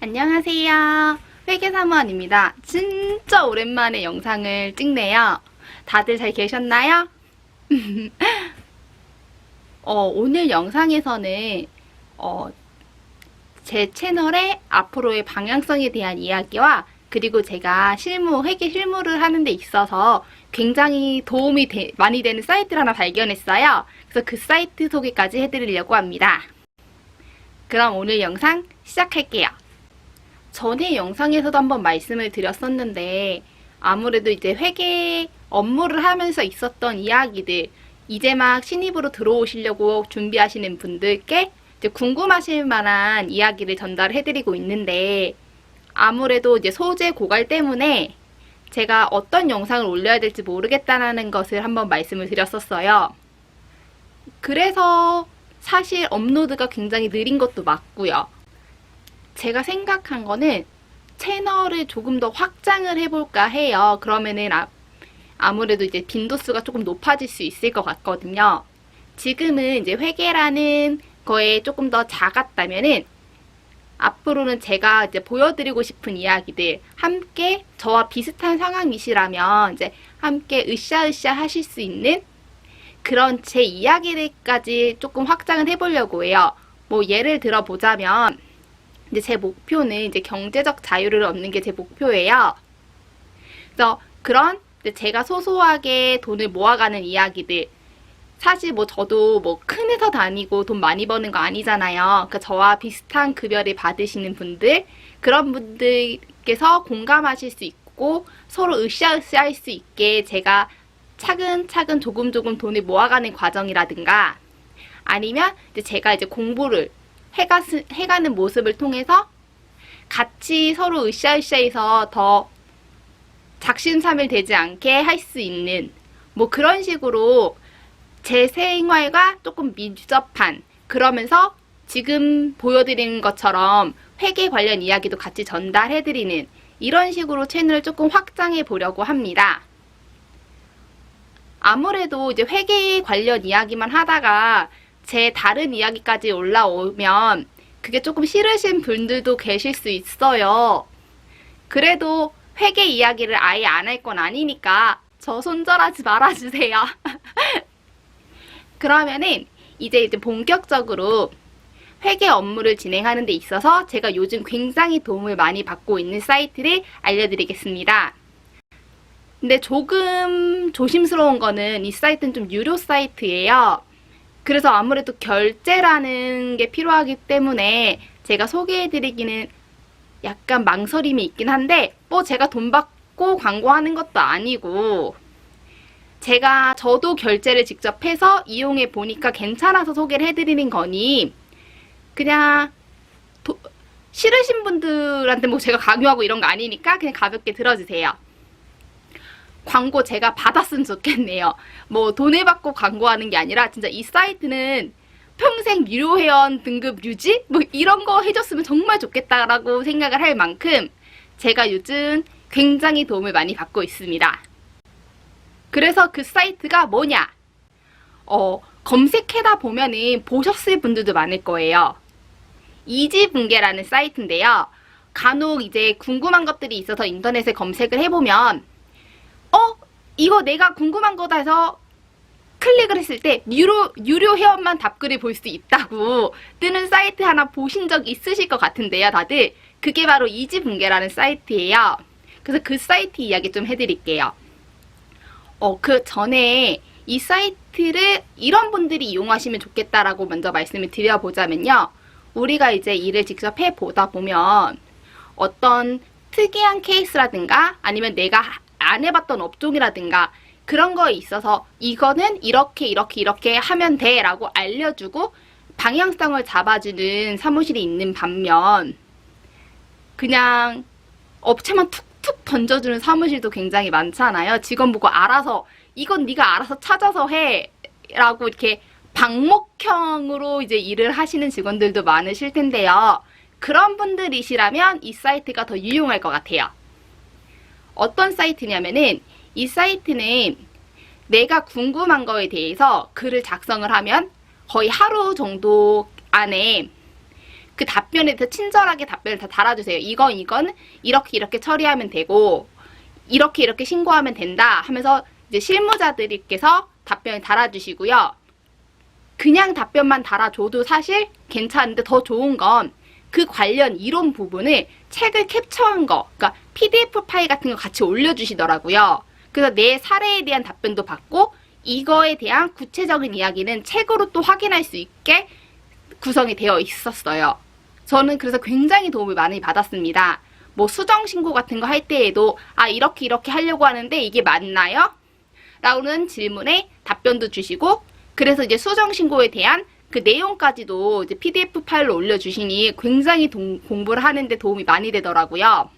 안녕하세요. 회계사무원입니다. 진짜 오랜만에 영상을 찍네요. 다들 잘 계셨나요? 어, 오늘 영상에서는 어, 제 채널의 앞으로의 방향성에 대한 이야기와 그리고 제가 실무, 회계 실무를 하는 데 있어서 굉장히 도움이 되- 많이 되는 사이트를 하나 발견했어요. 그래서 그 사이트 소개까지 해드리려고 합니다. 그럼 오늘 영상 시작할게요. 전에 영상에서도 한번 말씀을 드렸었는데 아무래도 이제 회계 업무를 하면서 있었던 이야기들 이제 막 신입으로 들어오시려고 준비하시는 분들께 이제 궁금하실 만한 이야기를 전달해드리고 있는데 아무래도 이제 소재 고갈 때문에 제가 어떤 영상을 올려야 될지 모르겠다는 것을 한번 말씀을 드렸었어요. 그래서 사실 업로드가 굉장히 느린 것도 맞고요. 제가 생각한 거는 채널을 조금 더 확장을 해볼까 해요. 그러면은 아, 아무래도 이제 빈도수가 조금 높아질 수 있을 것 같거든요. 지금은 이제 회계라는 거에 조금 더 작았다면은 앞으로는 제가 이제 보여드리고 싶은 이야기들 함께 저와 비슷한 상황이시라면 이제 함께 으쌰으쌰 하실 수 있는 그런 제 이야기들까지 조금 확장을 해보려고 해요. 뭐 예를 들어 보자면 이제 제 목표는 이제 경제적 자유를 얻는 게 제 목표예요. 그래서 그런 제가 소소하게 돈을 모아가는 이야기들 사실 뭐 저도 뭐 큰 회사 다니고 돈 많이 버는 거 아니잖아요. 그러니까 저와 비슷한 급여를 받으시는 분들 그런 분들께서 공감하실 수 있고 서로 으쌰으쌰 할 수 있게 제가 차근차근 조금 조금 돈을 모아가는 과정이라든가 아니면 이제 제가 이제 공부를 해가, 해가는 모습을 통해서 같이 서로 으쌰으쌰해서 더 작심삼일 되지 않게 할 수 있는 뭐 그런 식으로 제 생활과 조금 밀접한 그러면서 지금 보여드리는 것처럼 회계 관련 이야기도 같이 전달해드리는 이런 식으로 채널을 조금 확장해 보려고 합니다. 아무래도 이제 회계 관련 이야기만 하다가 제 다른 이야기까지 올라오면 그게 조금 싫으신 분들도 계실 수 있어요. 그래도 회계 이야기를 아예 안 할 건 아니니까 저 손절하지 말아주세요. 그러면은 이제 이제 본격적으로 회계 업무를 진행하는 데 있어서 제가 요즘 굉장히 도움을 많이 받고 있는 사이트를 알려드리겠습니다. 근데 조금 조심스러운 거는 이 사이트는 좀 유료 사이트예요. 그래서 아무래도 결제라는 게 필요하기 때문에 제가 소개해드리기는 약간 망설임이 있긴 한데 뭐 제가 돈 받고 광고하는 것도 아니고 제가 저도 결제를 직접 해서 이용해 보니까 괜찮아서 소개를 해드리는 거니 그냥 도- 싫으신 분들한테 뭐 제가 강요하고 이런 거 아니니까 그냥 가볍게 들어주세요. 광고 제가 받았으면 좋겠네요. 뭐 돈을 받고 광고하는 게 아니라 진짜 이 사이트는 평생 무료 회원 등급 유지? 뭐 이런 거 해줬으면 정말 좋겠다라고 생각을 할 만큼 제가 요즘 굉장히 도움을 많이 받고 있습니다. 그래서 그 사이트가 뭐냐? 어, 검색해다 보면은 보셨을 분들도 많을 거예요. 이지붕괴라는 사이트인데요. 간혹 이제 궁금한 것들이 있어서 인터넷에 검색을 해보면 어? 이거 내가 궁금한 거다 해서 클릭을 했을 때 유료, 유료 회원만 답글을 볼 수 있다고 뜨는 사이트 하나 보신 적 있으실 것 같은데요, 다들. 그게 바로 이지붕괴라는 사이트예요. 그래서 그 사이트 이야기 좀 해드릴게요. 어, 그 전에 이 사이트를 이런 분들이 이용하시면 좋겠다라고 먼저 말씀을 드려보자면요. 우리가 이제 일을 직접 해보다 보면 어떤 특이한 케이스라든가 아니면 내가 안 해봤던 업종이라든가 그런 거에 있어서 이거는 이렇게 이렇게 이렇게 하면 돼 라고 알려주고 방향성을 잡아주는 사무실이 있는 반면 그냥 업체만 툭툭 던져주는 사무실도 굉장히 많잖아요. 직원 보고 알아서 이건 네가 알아서 찾아서 해 라고 이렇게 방목형으로 이제 일을 하시는 직원들도 많으실 텐데요. 그런 분들이시라면 이 사이트가 더 유용할 것 같아요. 어떤 사이트냐면은 이 사이트는 내가 궁금한 거에 대해서 글을 작성을 하면 거의 하루 정도 안에 그 답변에 대해서 친절하게 답변을 다 달아주세요. 이건 이건 이렇게 이렇게 처리하면 되고 이렇게 이렇게 신고하면 된다 하면서 이제 실무자들께서 답변을 달아주시고요. 그냥 답변만 달아줘도 사실 괜찮은데 더 좋은 건 그 관련 이론 부분을 책을 캡처한 거, 그러니까 PDF 파일 같은 거 같이 올려주시더라고요. 그래서 내 사례에 대한 답변도 받고 이거에 대한 구체적인 이야기는 책으로 또 확인할 수 있게 구성이 되어 있었어요. 저는 그래서 굉장히 도움을 많이 받았습니다. 뭐 수정 신고 같은 거 할 때에도 아 이렇게 이렇게 하려고 하는데 이게 맞나요? 라는 질문에 답변도 주시고 그래서 이제 수정 신고에 대한 그 내용까지도 이제 PDF 파일로 올려주시니 굉장히 동- 공부를 하는데 도움이 많이 되더라고요.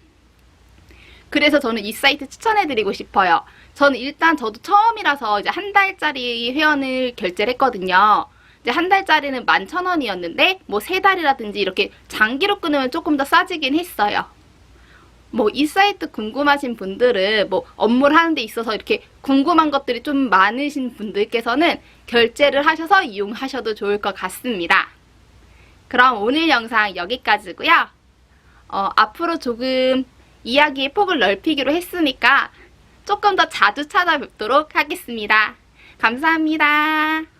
그래서 저는 이 사이트 추천해드리고 싶어요. 저는 일단 저도 처음이라서 이제 한 달짜리 회원을 결제를 했거든요. 이제 한 달짜리는 11,000원이었는데 뭐 세 달이라든지 이렇게 장기로 끊으면 조금 더 싸지긴 했어요. 뭐 이 사이트 궁금하신 분들은 뭐 업무를 하는 데 있어서 이렇게 궁금한 것들이 좀 많으신 분들께서는 결제를 하셔서 이용하셔도 좋을 것 같습니다. 그럼 오늘 영상 여기까지고요. 어, 앞으로 조금 이야기의 폭을 넓히기로 했으니까 조금 더 자주 찾아뵙도록 하겠습니다. 감사합니다.